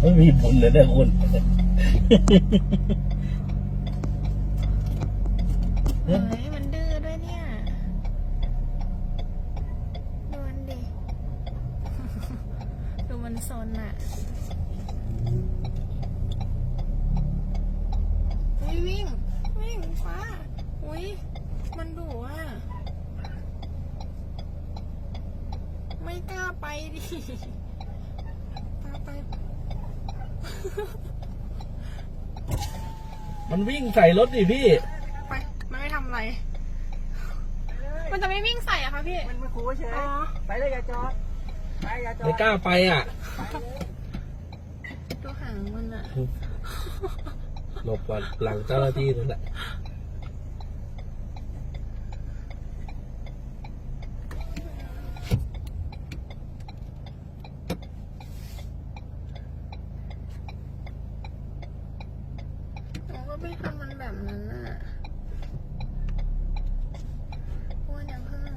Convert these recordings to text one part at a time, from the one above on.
ไม่มีบุญเลยนะคุณเฮ้ยมันดื้อด้วยเนี่ยดูมันดิ ดูมันซนอะอุ้ยวิ่งวิ่งฟ้าอุ้ยมันดุอะ ไม่กล้าไปดิพาไป มันวิ่งใส่รถดิพี่ ไป มันไม่ทำอะไร มันจะไม่วิ่งใส่อะคะพี่ มันมาขู่เฉยอ๋อ ไปเลยอย่าจอด ไปอย่าจอไม่ดกล้าไปอะ ดูหางมันอะหลบก่อนหลังเจ้าหน้าที่นั่นแหละ เราก็ ไม่ทำมันแบบนั้นน่ะอ้วนยังเพิ่ง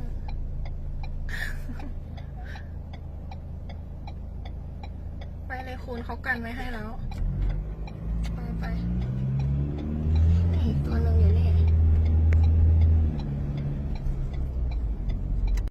ไปเลยคุณเขากันไว้ให้แล้ว ไปไป